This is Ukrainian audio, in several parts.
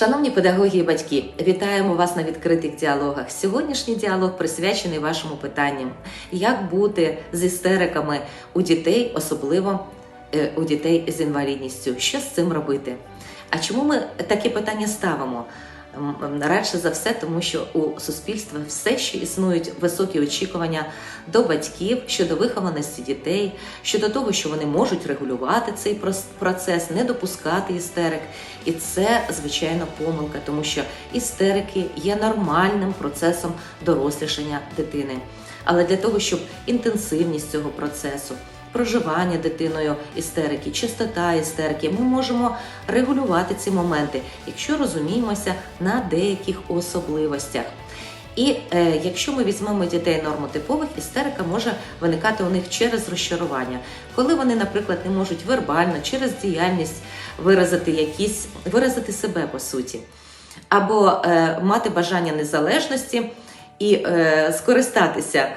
Шановні педагоги і батьки, вітаємо вас на відкритих діалогах. Сьогоднішній діалог присвячений вашому питанню: як бути з істериками у дітей, особливо е, у дітей з інвалідністю. Що з цим робити? А чому ми такі питання ставимо? Радше за все, тому що у суспільства все ще існують високі очікування до батьків щодо вихованості дітей, щодо того, що вони можуть регулювати цей процес, не допускати істерик. І це звичайно помилка, тому що істерики є нормальним процесом дорослішання дитини. Але для того, щоб інтенсивність цього процесу, проживання дитиною істерики, частота істерики, ми можемо регулювати ці моменти, якщо розуміємося на деяких особливостях. І е, якщо ми візьмемо дітей нормотипових, істерика може виникати у них через розчарування, коли вони, наприклад, не можуть вербально через діяльність виразити якісь виразити себе по суті, або е, мати бажання незалежності і е, скористатися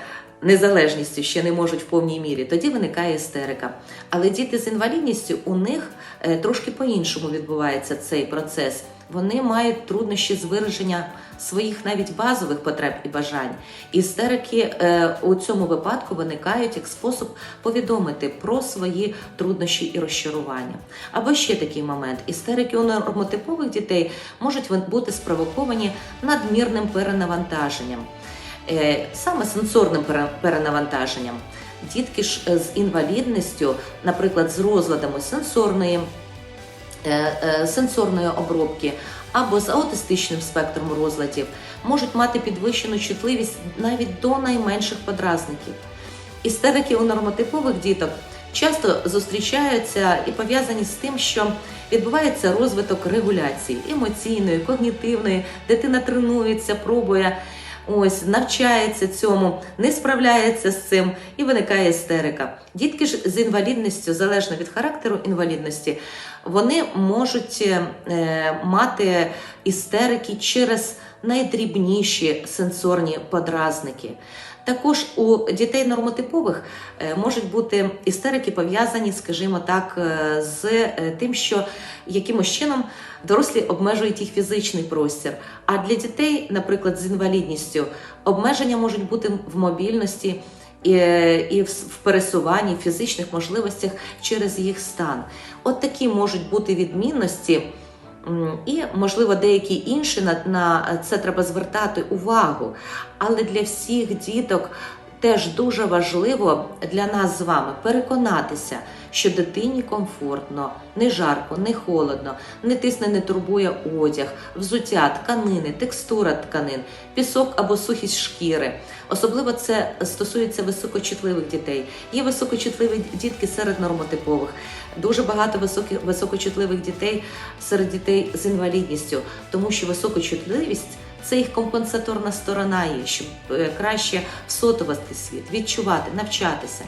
незалежністю ще не можуть в повній мірі, тоді виникає істерика. Але діти з інвалідністю у них е, трошки по-іншому відбувається цей процес. Вони мають труднощі з вираження своїх навіть базових потреб і бажань. Істерики е, у цьому випадку виникають як спосіб повідомити про свої труднощі і розчарування. Або ще такий момент: істерики у нормотипових дітей можуть бути спровоковані надмірним перенавантаженням, саме сенсорним пере- перенавантаженням. Дітки ж е, з інвалідністю, наприклад, з розладами сенсорної е, е, сенсорної обробки або з аутистичним спектром розладів можуть мати підвищену чутливість навіть до найменших подразників. Істерики у нормотипових діток часто зустрічаються і пов'язані з тим, що відбувається розвиток регуляції емоційної, когнітивної, дитина тренується, пробує. Ось навчається цьому, не справляється з цим і виникає істерика. Дітки ж з інвалідністю, залежно від характеру інвалідності, вони можуть е, мати істерики через найдрібніші сенсорні подразники. Також у дітей нормотипових е, можуть бути істерики пов'язані, скажімо так, е, з е, тим, що якимось чином дорослі обмежують їх фізичний простір. А для дітей, наприклад, з інвалідністю, обмеження можуть бути в мобільності. І, в, пересуванні, в фізичних можливостях через їх стан. От такі можуть бути відмінності, і, можливо, деякі інші на, на це треба звертати увагу. Але для всіх діток теж дуже важливо для нас з вами переконатися, що дитині комфортно, не жарко, не холодно, не тисне, не турбує одяг, взуття, тканини, текстура тканин, пісок або сухість шкіри. Особливо це стосується високочутливих дітей. Є високочутливі дітки серед нормотипових. Дуже багато високих високочутливих дітей серед дітей з інвалідністю, тому що високочутливість це їх компенсаторна сторона є, щоб е, краще всотувати світ, відчувати, навчатися.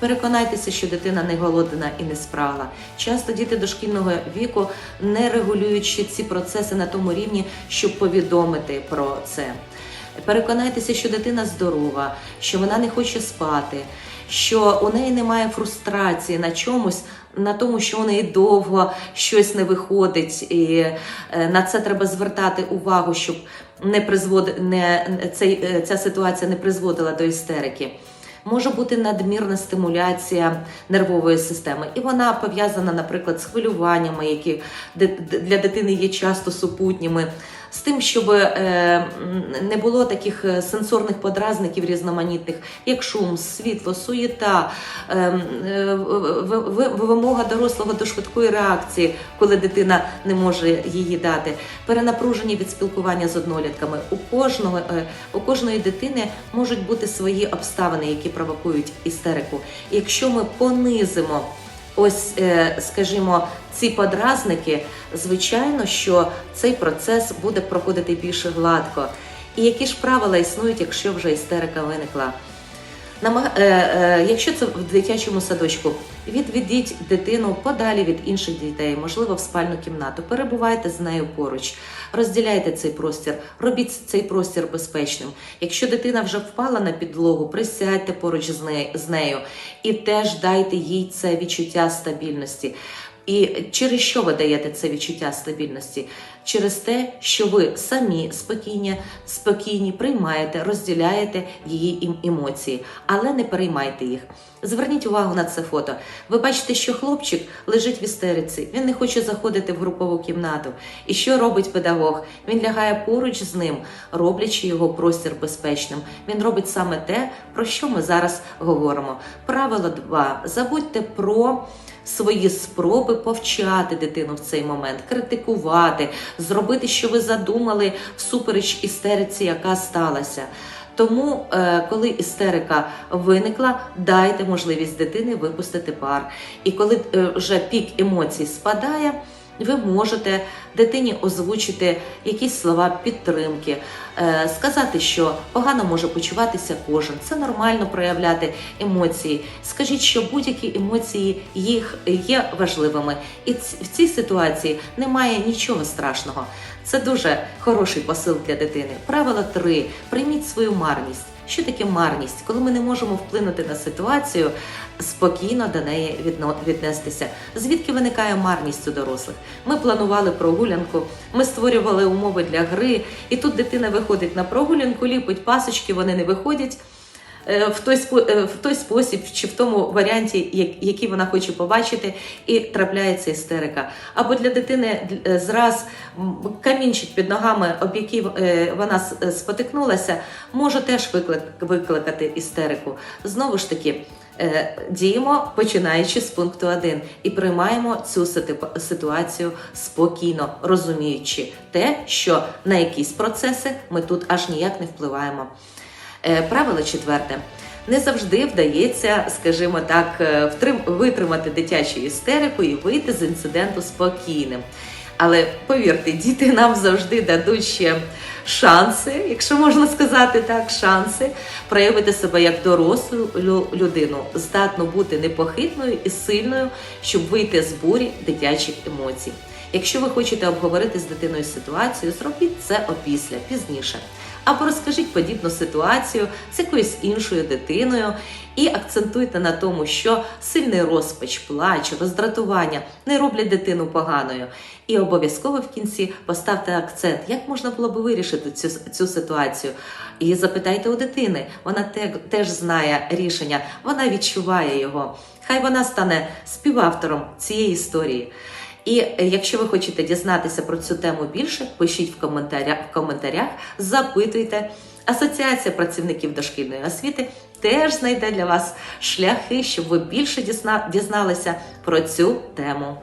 Переконайтеся, що дитина не голодна і не спрагла. Часто діти дошкільного віку не регулюють ще ці процеси на тому рівні, щоб повідомити про це. Переконайтеся, що дитина здорова, що вона не хоче спати, що у неї немає фрустрації на чомусь, на тому, що у неї довго щось не виходить, і е, на це треба звертати увагу, щоб не призвод... не... цей... е, ця ситуація не призводила до істерики. Може бути надмірна стимуляція нервової системи, і вона пов'язана, наприклад, з хвилюваннями, які для дитини є часто супутніми, з тим, щоб е, не було таких е, сенсорних подразників різноманітних, як шум, світло, суєта, е, м, е, вимога дорослого до швидкої реакції, коли дитина не може її дати, перенапружені від спілкування з однолітками. У кожного у кожної дитини можуть бути свої обставини, які провокують істерику. Якщо ми понизимо ось, е, скажімо, ці подразники, звичайно, що цей процес буде проходити більш гладко. І які ж правила існують, якщо вже істерика виникла? Е, е, якщо це в дитячому садочку, відведіть дитину подалі від інших дітей, можливо, в спальну кімнату. Перебувайте з нею поруч, розділяйте цей простір, робіть цей простір безпечним. Якщо дитина вже впала на підлогу, присядьте поруч з нею і теж дайте їй це відчуття стабільності. І через що ви даєте це відчуття стабільності? через те, що ви самі спокійні, спокійні приймаєте, розділяєте її ем- емоції, але не переймайте їх. Зверніть увагу на це фото. Ви бачите, що хлопчик лежить в істериці, він не хоче заходити в групову кімнату. І що робить педагог? Він лягає поруч з ним, роблячи його простір безпечним. Він робить саме те, про що ми зараз говоримо. Правило 2. Забудьте про свої спроби повчати дитину в цей момент, критикувати, зробити, що ви задумали всупереч істериці, яка сталася. Тому, е, коли істерика виникла, дайте можливість дитини випустити пар. І коли е, вже пік емоцій спадає, ви можете дитині озвучити якісь слова підтримки, е, сказати, що погано може почуватися кожен. Це нормально проявляти емоції. Скажіть, що будь-які емоції їх є важливими, і в цій ситуації немає нічого страшного. Це дуже хороший посил для дитини. Правило 3. Прийміть свою марність. Що таке марність? Коли ми не можемо вплинути на ситуацію, спокійно до неї віднестися. Звідки виникає марність у дорослих? Ми планували прогулянку, ми створювали умови для гри, і тут дитина виходить на прогулянку, ліпить пасочки, вони не виходять. Е, В той, е, в той спосіб чи в тому варіанті, як- який вона хоче побачити, і трапляється істерика. Або для дитини е, зраз камінчик під ногами, об який вона спотикнулася, може теж виклик- викликати істерику. Знову ж таки, діємо починаючи з пункту 1 і приймаємо цю ситу- ситуацію спокійно, розуміючи те, що на якісь процеси ми тут аж ніяк не впливаємо. Е, Правило четверте. Не завжди вдається, скажімо так, е, витримати дитячу істерику і вийти з інциденту спокійним. Але повірте, діти нам завжди дадуть ще шанси, якщо можна сказати так, шанси проявити себе як дорослу лю- людину, здатну бути непохитною і сильною, щоб вийти з бурі дитячих емоцій. Якщо ви хочете обговорити з дитиною ситуацію, зробіть це опісля, пізніше. Або розкажіть подібну ситуацію з якоюсь іншою дитиною і акцентуйте на тому, що сильний розпач, плач, роздратування не роблять дитину поганою. І обов'язково в кінці поставте акцент, як можна було би вирішити цю, цю ситуацію. І запитайте у дитини, вона те- теж знає рішення, вона відчуває його. Хай вона стане співавтором цієї історії. І якщо ви хочете дізнатися про цю тему більше, пишіть в коментарях, в коментарях запитуйте. Асоціація працівників дошкільної освіти теж знайде для вас шляхи, щоб ви більше дізна- дізналися про цю тему.